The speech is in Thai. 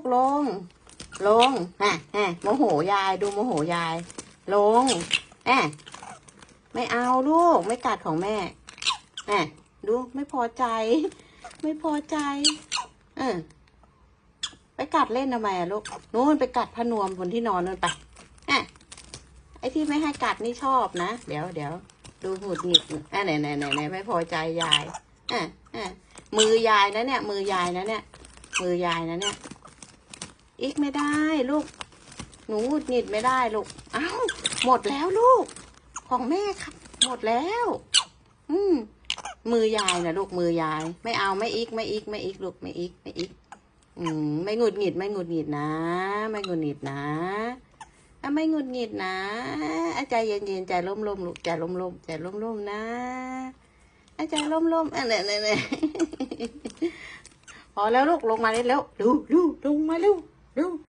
กลง ลงฮะฮะโมโหยายดูโมโหยาย ลงแอะไม่เอาลูก ไม่กัดของแม่แอะดูไม่พอใจ ไม่พอใจเออไปกัดเล่นทำไมอะลูกนู้นไปกัดพนวมบนที่นอนนู่นไปอะไอ้ที่ไม่ให้กัดนี่ชอบนะ เดี๋ยวเดี๋ยวดูหงุดหงิดอะไหนไหนไหนไหนไม่พอใจยายอะอะมือยายนะเนี่ย มือยายนะเนี่ย มือยายนะเนี่ย อีกไม่ได้ลูก หนูหงุดหงิดไม่ได้ลูก เอ้า หมดแล้วลูก ของแม่ครับ หมดแล้ว อืม มือยายนะลูกมือยาย ไม่เอาไม่อีกไม่อีกไม่อีกลูกไม่อีกไม่อีก อืม ไม่หงุดหงิดไม่หงุดหงิดนะ ไม่หงุดหงิดนะอะไม่หงุดหงิดนะอะใจเย็นๆใจร่มๆลูกใจร่มๆใจร่มๆนะอะใจร่มๆอะเนี่ยเนี่ยเนี่ยพอแล้วลูกลงมาเร็วๆเร็วๆลงมาเร็ว Woo!